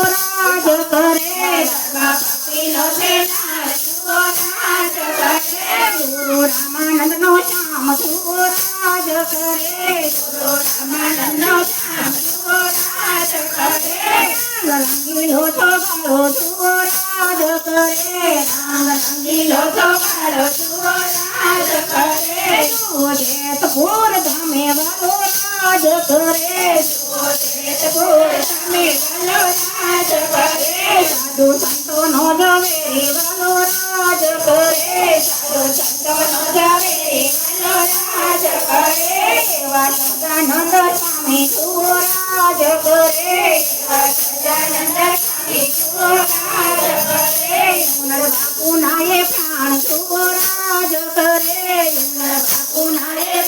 રાજ કરે ભક્તિનો છે નાદ જુઓ રાજ કરે ગુરુ રામાનંદ નો શ્યામ જુઓ રાજ કરે ગુરુ રામાનંદ નો શ્યામ જુઓ રાજ કરે રંગીલો તો બાળો જુઓ રાજ કરે રંગ રંગીલો તો બાળો જુઓ રાજ કરે જુઓ જેતપુર ધામે વાળો રાજ કરે જુઓ જેતપુર ધામે વાળો રાજ साधु संतवन हो जावे भलो राज करे साधु संतवन हो स्वामी तू राज करे स्वामी प्राण तू राज करे बापू करे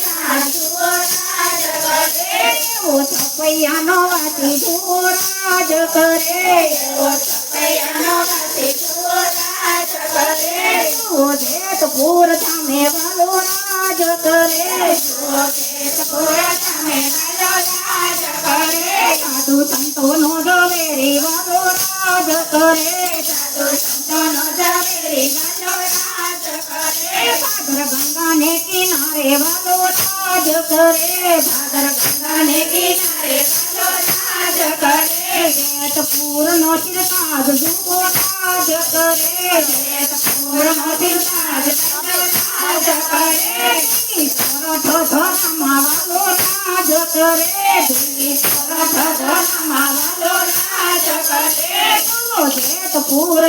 सपैया नो वाती पूरतमेव लोराज करे साधु संतो नो डोवेरी वालो राज करे साधु संतो नो डोवेरी वालो राज करे भादर गंगा ने किनारे वालो राज करे भादर गंगा किनारे। वालो पूर्ण सिरताज जुगो ताज करे पूर्ण सिरताज करे सरथ धर्मावालो राज करे सरथ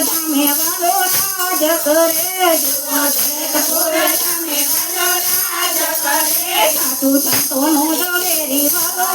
धामे वालो राज करे वालो राज साधु संतों वालो करे नो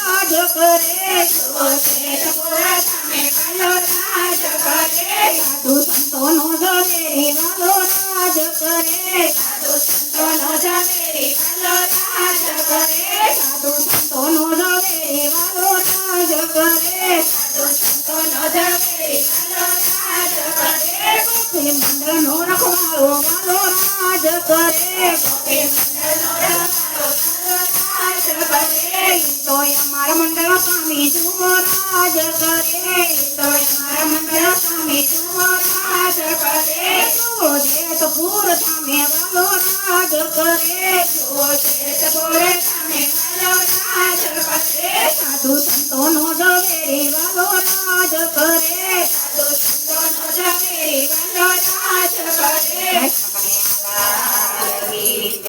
राज वालो राज करे साधु संतो करे साधु संतो वालो राज करे साधु संतो करे मंडल स्वामी तू राज करे। तो हमारा मंडल स्वामी तू राज करे तो जेतपुर धामे वालो राज करे। तो जेतपुर धामे